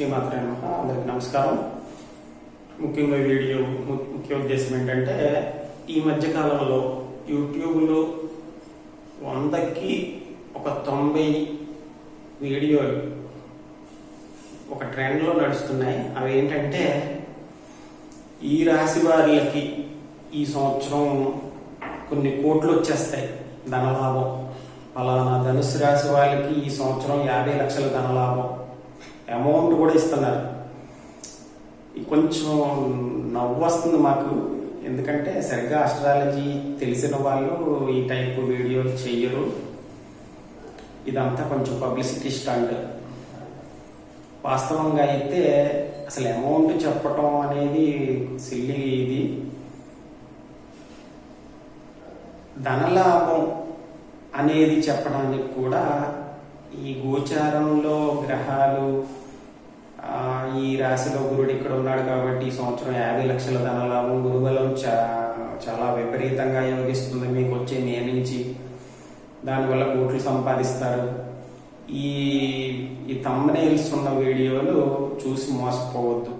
శ్రీమాత్రే అనమాట అందరికి నమస్కారం. ముఖ్యంగా వీడియో ము- ముఖ్య ఉద్దేశం ఏంటంటే ఈ మధ్య కాలంలో యూట్యూబ్లో వందకి ఒక తొంభై వీడియోలు ఒక ట్రెండ్లో నడుస్తున్నాయి. అవి ఏంటంటే ఈ రాశి వారికి ఈ సంవత్సరం కొన్ని కోట్లు వచ్చేస్తాయి ధనలాభం. ఫలానా ధనుసు రాశి వాళ్ళకి ఈ సంవత్సరం యాభై లక్షల ధనలాభం. అమౌంట్ కూడా ఇస్తున్నారు. కొంచెం నవ్వు వస్తుంది మాకు. ఎందుకంటే సరిగ్గా అస్ట్రాలజీ తెలిసిన వాళ్ళు ఈ టైప్ వీడియోలు చెయ్యరు. ఇదంతా కొంచెం పబ్లిసిటీ స్టంట్. వాస్తవంగా అయితే అసలు అమౌంట్ చెప్పటం అనేది సిల్లి ఇది. ధనలాభం అనేది చెప్పడానికి కూడా ఈ గోచారంలో గ్రహాలు ఈ రాశిలో గురుడు ఇక్కడ ఉన్నాడు కాబట్టి ఈ సంవత్సరం యాభై లక్షల ధనలాభం గురుబలం చా చాలా విపరీతంగా యోగిస్తుంది. మీకు వచ్చే మే నుంచి దానివల్ల కోట్లు సంపాదిస్తారు. ఈ ఈ తమ్మనేల్స్ ఉన్న వీడియోలు చూసి మోసపోవద్దు.